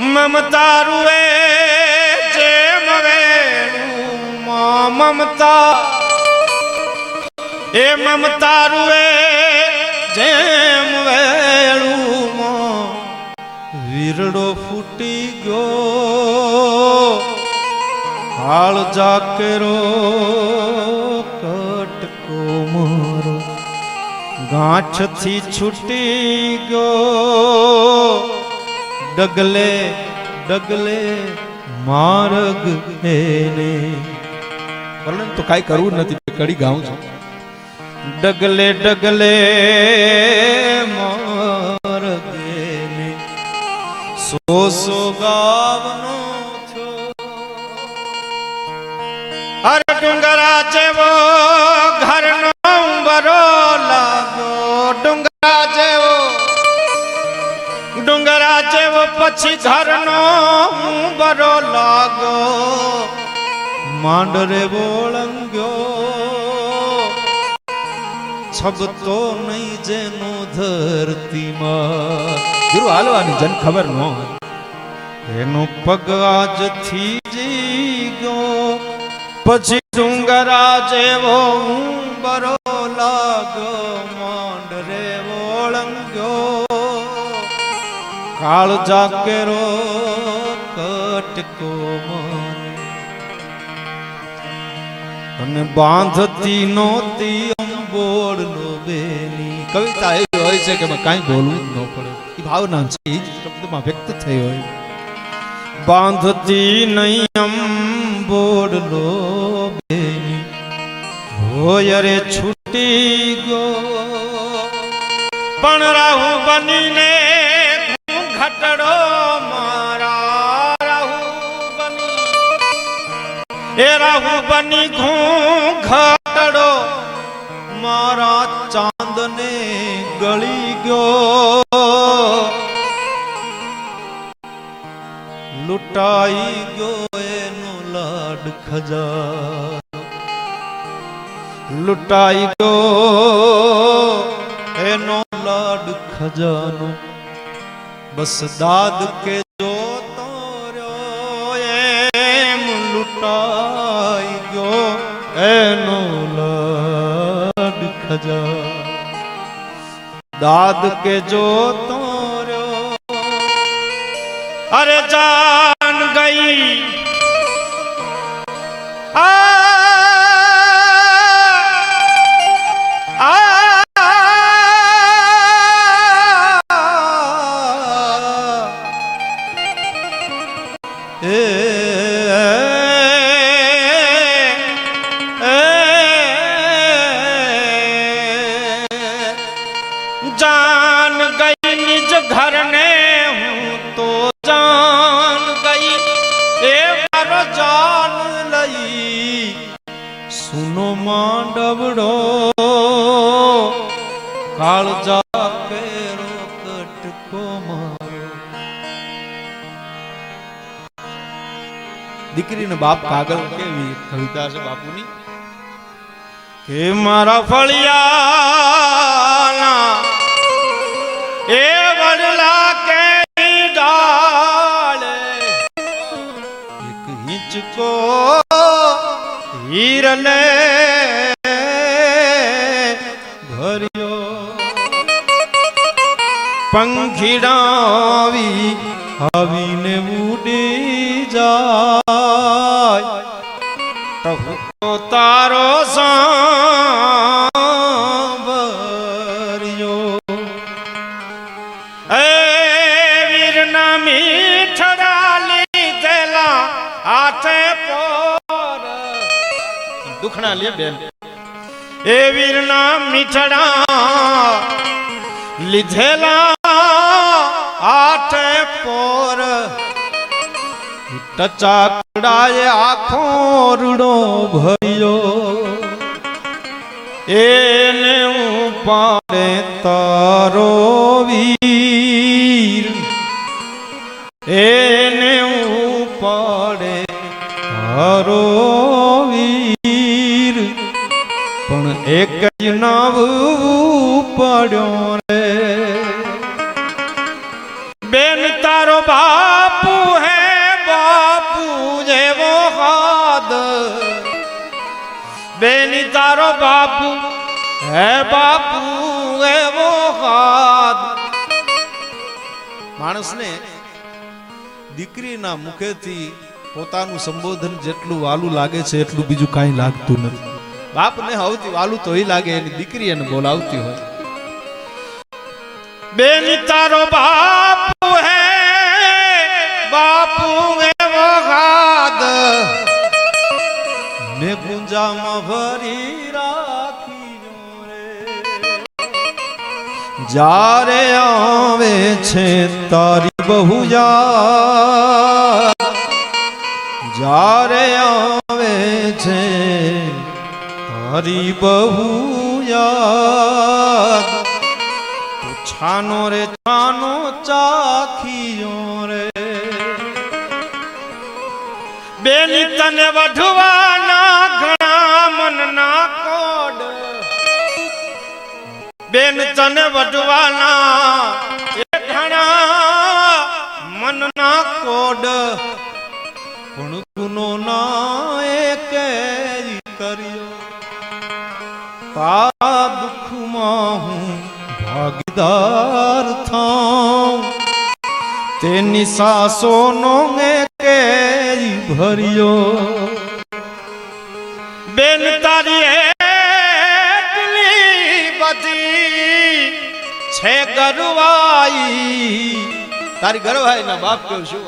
મમતા રૂએ જેમ વેણું મમતા એ મમતા રૂએ જેમ વેણું, વીરડો ફૂટી ગયો હાળ જાકરો કટકો મારો. ગાંઠથી છૂટી ગયો ડગલે ડગલે માર્ગ એને. વર્ણન તો કાંઈ કરવું નથી કડી ગાઉં છું. ડગલે ડગલે માર્ગ એને. સો સો ગાવનો છો. અરે ડુંગરા જેવો ઘરનો ઉંબરો પછી ઘરનો બરો લાગો માંડરે બોળંગ્યો છબતો નહીં જેનો ધરતીમાં. ગુરુ હાલવાની જન ખબર ન એનો પગ આજથી જી ગયો પછી ડુંગરા જેવો બરો લાગો કાળ જાકેરો કટકો અને બાંધતી નોતી અંબોડ નો બેની કવિતા એવી હોય છે કે એમાં કાંઈ બોલવું ન પડે. એ ભાવના છે એ શબ્દમાં વ્યક્ત થઈ હોય. બાંધતી નહીં અંબોડલો બેની હોય રે છૂટી ગયો. પણ રાહુ બનીને ઘટડો મારા રાહુ બની. એ રાહુ બની ઘૂં ઘટડો મારા ચાંદને ગળી ગયો. લૂંટાઈ ગયો એનો લાડ ખજા લૂંટાઈ ગયો એનો લાડ ખજાનો. બસ દાદ કે જોતો રહ્યો એમ લૂંટાઈ ગયો એનો લડ ખજા. દાદ કે જોતો રહ્યો જાન ગઈ નિજ ઘર ને હું તો જાન ગઈ એ મારો જાન લઈ સુનો માંડવડો કાળ દીકરીને બાપ કાગળ કેવી કવિતા છે બાપુની. કે મારા ફળિયાના એ વડલા કે ડાળે એક હિંચકો હીરને ભર્યો. પંખીડાવી આવીને ઉડી દુખણા લે બેન. એ વીરના મીઠડા લીધેલા આઠ પોર. ટચાકડાએ આખો રૂડો ભર્યો. એને ઉપાડે તારો વીર. એને એક જ નવું પડ્યો રે. બેન તારો બાપુ હે, બાપુ જેવો હાદ. બેન તારો બાપુ હે, બાપુ એવો હાદ. માણસને દીકરીના મુખેથી પોતાનું સંબોધન જેટલું વાલું લાગે છે, એટલું બીજું કાંઈ લાગતું નથી. બાપને હવતી વાલું તોય લાગે એની દીકરી એને બોલાવતી હોય. બેન, તારો બાપ હે, બાપુ એવો ગાદ. મે ગુંજામાં ભરી રાખી રે. જ્યારે આવે છે તારી બહુ યાદ. જ્યારે આવે છે તારી બહુ યાદ. છાનો રે છાનો ચાખીયો રે. બેની તને વઢવાના ઘણા મનના કોડ. બેન તને વઢવાના એ ઘણા મનના કોડ. પણ ગુનો ના એકે કર્યો. તા દુઃખમાં હું ભાગીદાર થાઉં. તેની સાસોનો એકે ભર્યો. બેન તારી એટલી બધી છે ગરવાઈ. તારી ગરવાઈ ના બાપ કેવું શું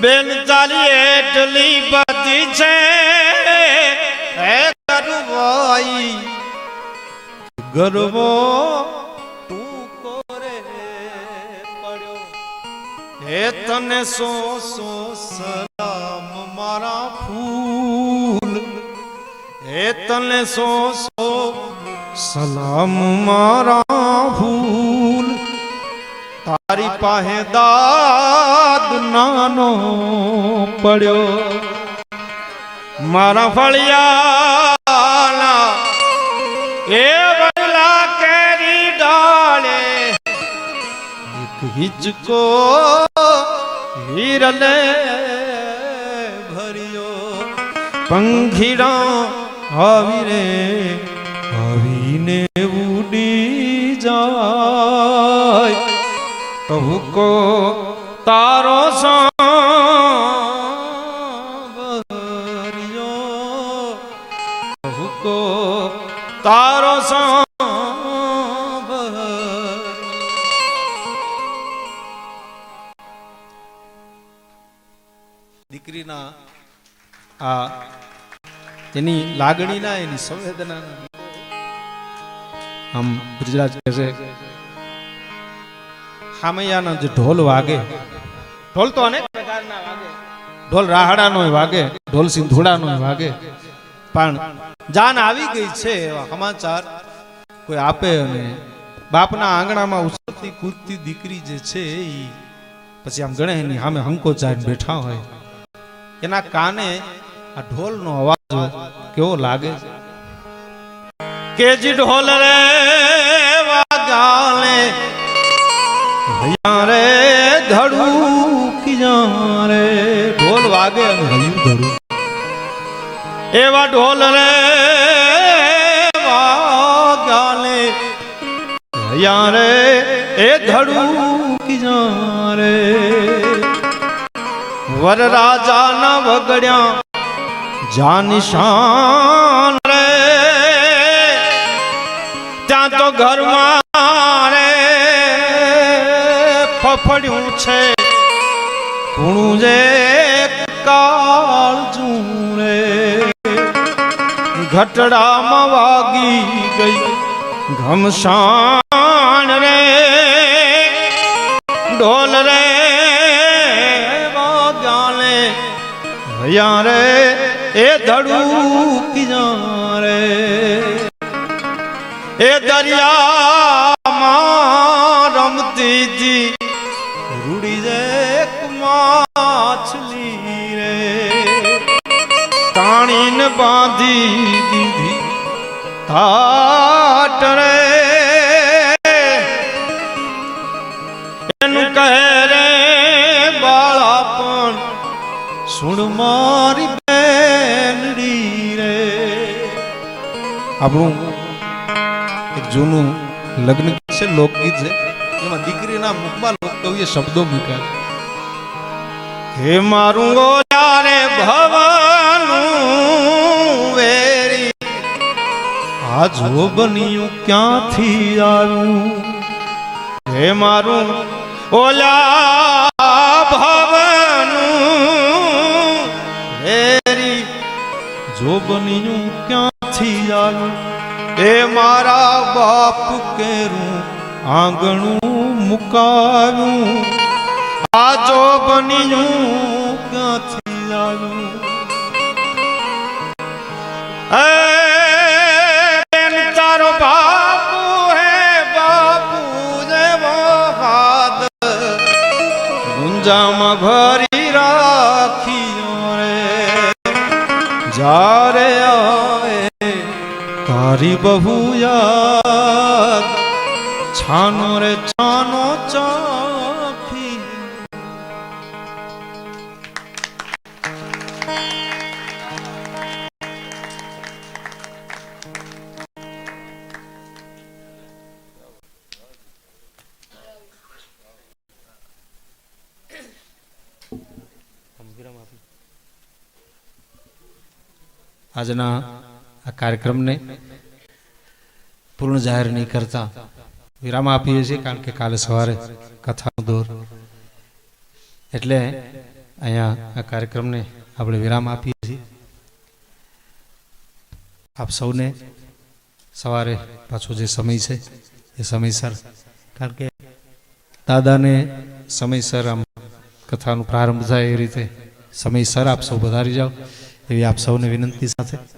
બેન તારી એટલી બધી છે હે ગરવો હે તને સો સો સલામ મારા ફૂલ. હે તને સો સો સલામ મારા ફૂલ. તારી પાસે દાદ નાનો પડ્યો. મારા ફળિયાના એ વડલા કેરી ડાળે એક હિચકો હિરલે ભર્યો. પંખીડા આવી રે, આવીને ઉડી જાય. ટહુકો તારો સાંભળ્યો દીકરીના આ એની લાગણીના, એની સંવેદના આમ ગુજરાત કહે છે હામૈયાના જે ઢોલ વાગે. ઢોલ તો અનેક પ્રકારના વાગે. ઢોલ રાહડાનો વાગે, ઢોલ સિંધુડાનો વાગે. પણ જાન આવી ગઈ છે એવા સમાચાર કોઈ આપે અને બાપના આંગણામાં ઉછળતી કૂદતી દીકરી જે છે એ પછી આમ ગણે એની સામે હંકો હંકોચાઈને બેઠા હોય. એના કાને આ ઢોલનો અવાજ કેવો લાગે? કેજી ઢોલ રે વાગાલે હૈયા રે ધડું કિયા રે. ઢોલ વાગે અને હૈયું ધડું એવા ઢોલ રે વાગાલે હૈયા રે એ ધડું કિયા રે. વર ન વગડ્યા. જાનશાન રે. ત્યાં તો ઘરમાં રે ફફડ્યું છે. કુણું જે કાળ રે ઘટડામાં વાગી ગઈ. ઘમશાણ રે. ઢોલ રે. હૈયા રે એ ધડું કિયા રે એ દરિયામાં રમતી જી રૂડી રે માછલી રે. તાણીને બાંધી દીધી તાટ રે આપણું એક જૂનું લગ્ન છે, લોકગીત છે. એમાં દીકરીના મુખમાં લોકકવિએ શબ્દો મૂક્યા. હે મારું ઓલારે ભવાનું આ જો બન્યું ક્યાંથી આવ્યું હે મારું ઓલા ભવનું વેરી. જો બન્યું ક્યાંથી આવ્યું એ મારા બાપ કેરું આંગણું મુકાવ્યું આ જો બન્યું ક્યાંથી આવ્યું ગુંજામાં ભરી રાખી રે. આવે તારી બહુ યાદ. છાનો રે છાનો ચાખી. આજના આ કાર્યક્રમને પૂર્ણ જાહેર નહીં કરતા. વિરામ આપીએ છીએ કારણ કે કાલે સવારે કથાનો દોર. એટલે અહીંયા આ કાર્યક્રમને આપણે વિરામ આપીએ છીએ. આપ સૌને સવારે પાછો જે સમય છે, એ સમયસર. કારણ કે દાદાને સમયસર આમ કથાનો પ્રારંભ થાય એ રીતે સમયસર આપ સૌ વધારી જાઓ. એવી આપ સૌને વિનંતી સાથે